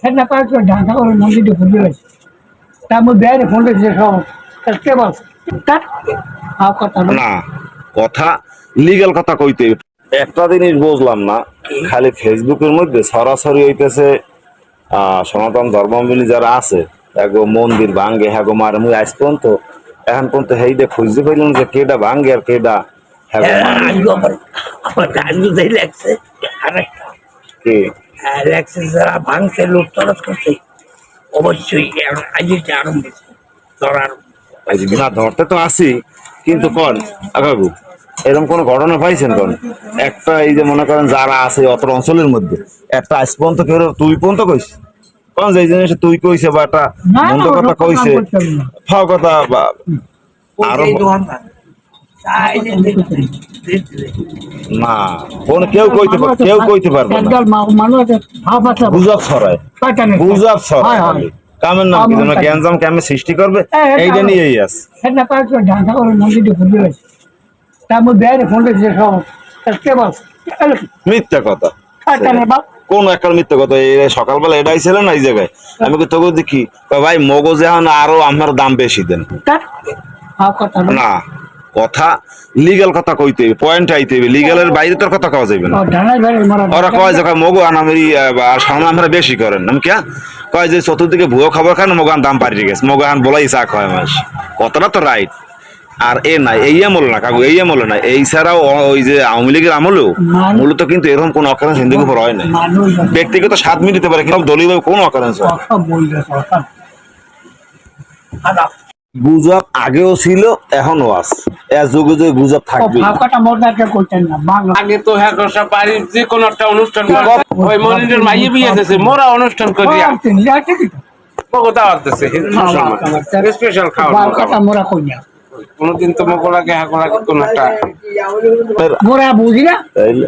সেটা পাঁচ ঢাকা করে গেছে তার মধ্যে বাইরে ফোন করেছে সব। তার কে তার কথা না কথা লিগ্যাল কথা কইতে। একটা জিনিস বুঝলাম না খালি ফেসবুকের মধ্যে সরাসরি হইতেছে আহ, সনাতন ধর্মাবলী যারা আছে এগো মন্দির ভাঙ্গে হ্যাগো মারে মুই আজ পর্যন্ত এখন পর্যন্ত হেইডে খুঁজতে পাইলাম যে কেডা ভাঙ্গে আর কেডা হ্যাগো মারে। আমার আমার আজকে লাগছে। আরেকটা। কে? লাগছে যারা ভাঙছে লোক করছে। অবশ্যই এখন আরম্ভ ধরার না ধরতে তো আসি কিন্তু কন আগাগু এরকম কোন ঘটনা পাইছেন কোন? একটা এই যে মনে করেন যারা আছে অত অঞ্চলের মধ্যে একটা আজ পর্যন্ত কেউ তুই পর্যন্ত কইস? কোন যে এই জিনিস তুই কইছে বা একটা মন্দ কথা কইছে। ফাও কথা বা আরও না কোন কেউ কইতে পার কেউ কইতে পারবে না। একদল মা- মানুষ আছে হাফ আছে। গুজব ছড়ায়। গুজব ছড়ায়। খালি। কামের নাম কি যেন গ্যাঞ্জাম কেমন সৃষ্টি করবে? এইটা নিয়েই আছে। সেটা পাঁচ ঢাকা করে মন্দিরটা ঘুরে গেছে তার মধ্যে ফোন করেছে সব তার কে বল? মিথ্যা কথা। কোন একটা মিথ্যা সকালবেলা এটাই ছিল না এই জায়গায়? আমি তোকে দেখি। ভাই মগজ এখন আরও আমার দাম বেশি দেন। না। কথা লিগ্যাল কথা কইতে হইবে পয়েন্ট আইতে হইবে লিগ্যালের বাইরে তোর কথা কওয়া যাবে না। ওরা কয় যে কয় মগু আনামেরি সামনে আমরা বেশি করেন। আমি কে? কয় যে চতুর্দিকে ভুয়ো খবর খান মগান দাম পাড়ি গেছে। মগান বলাই চা কয় মাস। কথাটা তো রাইট আর এ নাই এই আমল না কাকু এই আমল না এই ছাড়াও ওই যে আওয়ামী লীগের আমলেও মূলত কিন্তু এরকম কোন অকারেন্স হিন্দুকে উপর হয় না ব্যক্তিগত স্বাদ মিলিতে পারে কিন্তু দলীয় কোন অকারেন্স হয় গুজব আগেও ছিল এখনও আছে। এ যুগে যুগে গুজব থাকবে ফাঁকাটা মোদাকে করতেন না বাংলা। আগে তো হ্যাঁ সব বাড়ির যে কোনো একটা অনুষ্ঠান ওই মনিরের মাইয়ে বিয়ে দিয়েছে মোরা অনুষ্ঠান করি। কি মগো দাওয়াত দিচ্ছে স্পেশাল খাওয়া বাংলাটা মোরা কই না। কোনোদিন তো মগো লাগে হাগো লাগে কোন একটা মোরা বুঝি না? তাইলে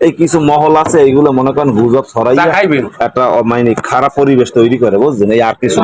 এই কিছু মহল আছে এইগুলো মনে করেন গুজব খাইবেন। একটা মানে খারাপ পরিবেশ তৈরি করে বুঝছেন? এই আর কিছু